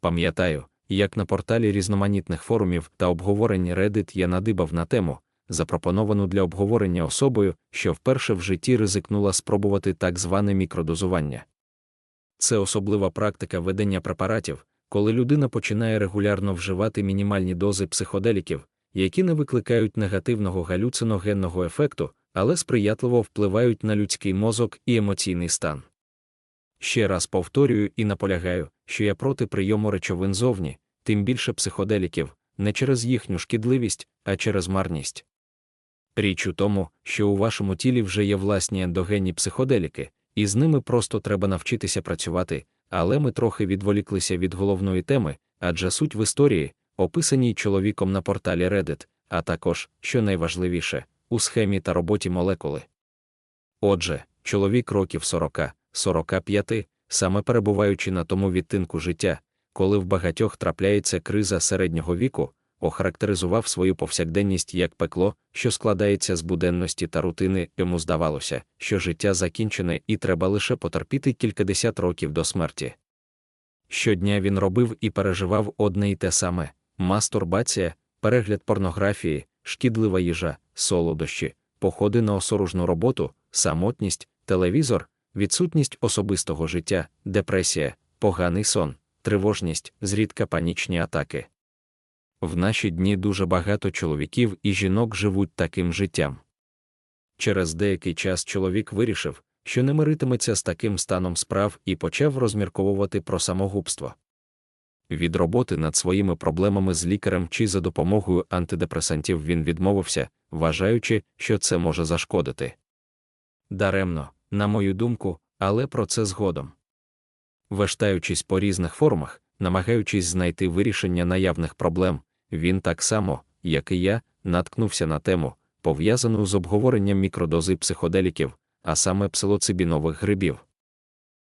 Пам'ятаю, як на порталі різноманітних форумів та обговорень Reddit я надибав на тему, запропоновану для обговорення особою, що вперше в житті ризикнула спробувати так зване мікродозування. Це особлива практика ведення препаратів, коли людина починає регулярно вживати мінімальні дози психоделіків, які не викликають негативного галюциногенного ефекту, але сприятливо впливають на людський мозок і емоційний стан. Ще раз повторюю і наполягаю, що я проти прийому речовин зовні, тим більше психоделіків, не через їхню шкідливість, а через марність. Річ у тому, що у вашому тілі вже є власні ендогенні психоделіки, і з ними просто треба навчитися працювати, але ми трохи відволіклися від головної теми, адже суть в історії, описаній чоловіком на порталі Reddit, а також, що найважливіше, у схемі та роботі молекули. Отже, чоловік років 40-45, саме перебуваючи на тому відтинку життя, коли в багатьох трапляється криза середнього віку, охарактеризував свою повсякденність як пекло, що складається з буденності та рутини, йому здавалося, що життя закінчене і треба лише потерпіти кількадесят років до смерті. Щодня він робив і переживав одне й те саме мастурбація, перегляд порнографії, шкідлива їжа, солодощі, походи на осоружну роботу, самотність, телевізор, відсутність особистого життя, депресія, поганий сон, тривожність, зрідка панічні атаки. В наші дні дуже багато чоловіків і жінок живуть таким життям. Через деякий час чоловік вирішив, що не миритиметься з таким станом справ і почав розмірковувати про самогубство. Від роботи над своїми проблемами з лікарем чи за допомогою антидепресантів він відмовився, вважаючи, що це може зашкодити. Даремно, на мою думку, але про це згодом. Вештаючись по різних формах, намагаючись знайти вирішення наявних проблем, він так само, як і я, наткнувся на тему, пов'язану з обговоренням мікродози психоделіків, а саме псилоцибінових грибів.